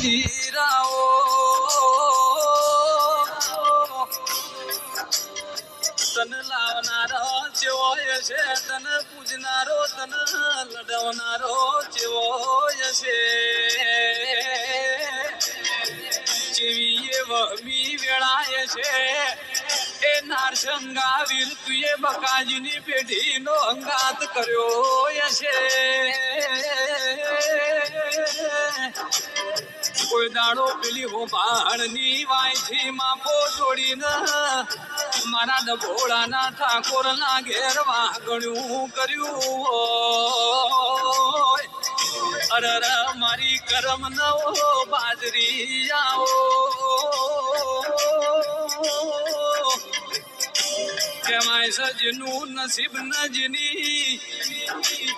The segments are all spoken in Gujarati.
વીરાઓ તન લાવનારો જેવો છે, તન પૂજનારો, તન લડવનારો જેવો છે. જેવી એ વહમી વેળાય છે, એ નારસંગા વીર તુએ બકાજીની પેઢીનો અંગાત કર્યો છે. દાડો પેલી હો બાળની વાયથી માપો જોડીને મારા ડભોળાના ઠાકોરના ઘેર વાગણ્યું કર્યું અરર, મારી કરમ નવો બાજરી આવો. સજનું નસીબ નજની,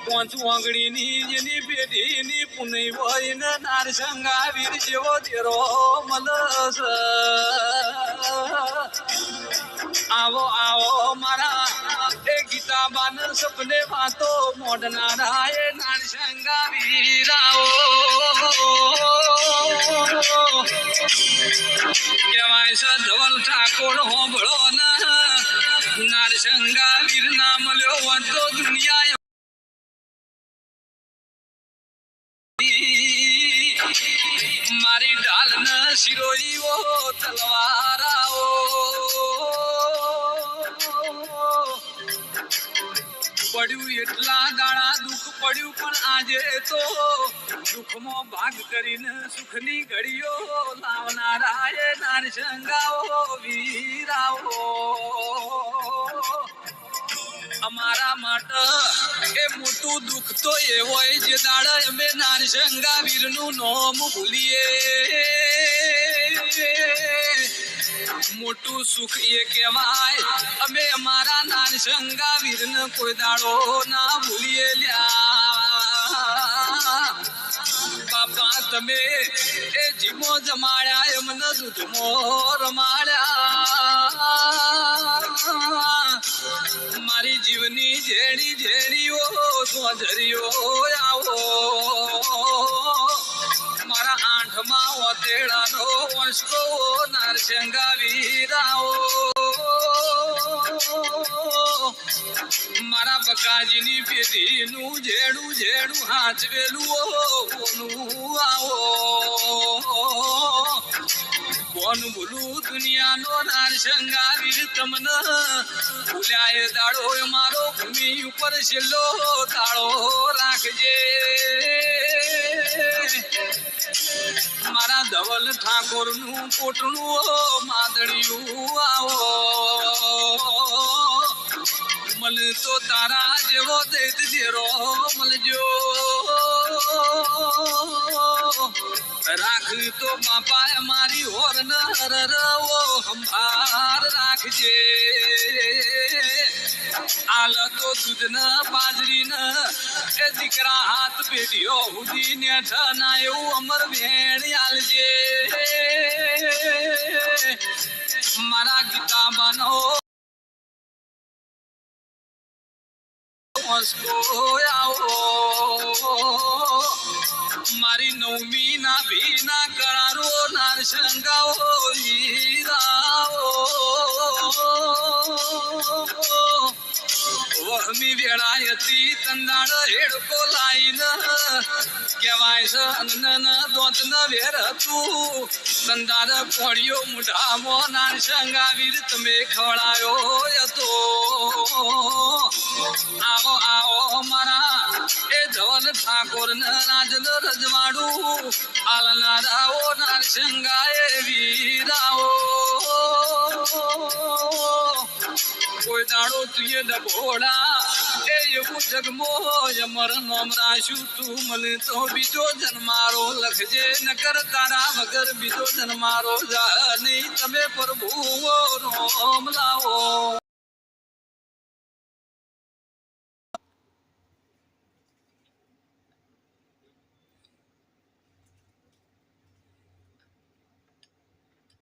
પોંચું આંગળીની જેની પેઢીની પુનઈ હોય ને નાર સંગાવીર જેવો તેરો મલસ. આવો આવો મારા એ ગીતાબાન સપને વાતો મોડનારા એ નાર સંગાવીરાઓ. કહેવાય છે ઠાકોર હોંભળો ના. નારસંગા વીર ના મળ્યો વધતો દુનિયા મારી ઢાલ ન શિરોઈઓ, તલવારાઓ. પડ્યું એટલા દાડા દુઃખ પડ્યું પણ આજે તો દુઃખમાં ભાગ કરીને સુખની ઘડીઓ લાવનારા એ નારસંગાઓ વીરાઓ અમારા માટે એ મોટું દુઃખ તો એ હોય જે દાડે અમે નારસંગા વીરનું નામ ભૂલીએ. મોટું સુખ એ કહેવાય, અમે અમારા નારસંગા વીરને કોઈ દાડો ના ભૂલીએ લ્યા. બાપા, તમે એ જીમો જમાડ્યા, એમને દૂધમો રમાડ્યા. મારી જીવની જેડી જેણીઓ ધોજરીઓ આવો. મારા આંઠમાં ઓતેડાનો વંશકો નારસંગા વીરાઓ. મારા બકાજીની પેઢીનું જેડું જેડું હાચવેલું, ઓનું આવો. કોણ બોલું દુનિયાનો નારસંગા વીર તમને? ભૂલ્યા એ દાડો મારો ભૂમિ ઉપર છેલ્લો તાળો રાખજે. મારા ધવલ ઠાકોરનું કોટનું માદળિયું આવો. મને તો તારા જેવો દૈત દેરો મળજો રાખ તો બાપા મારી હોર ન રવો સંભાર રાખજે. આલ તો દૂધ ન બાજરી ન એ દીકરા હાથ પેઢીઓ હુદી ને ઠના એવું અમર ભેણ આલજે. મારા ગીતા બનો આવો. મારી નવમી ના ભીના કરારો નારસંગાઓ હીરાઓ. વહમી વેળાયતી તંદાળ હેડકો લાઈન. કહેવાય છે, અન્ન દોત ન વેર તું તંદાર પોળિયો મુઢામો નાન શંગાવીર તમે ખવડાયો હતો. આવો આવો મારા એ ધવલ ઠાકોર રાજ રજવાડું આલનારાઓ નાર સંગાએ વીરાઓ. કોઈ દાડો તુએ ડભોડા એ એવું જગમો અમર નોમ રાશું તું મને તો બીજો જન્મારો લખજે, નકર તારા વગર બીજો જન્મારો જા. નહીં તમે પ્રભુ રોમ લાવો.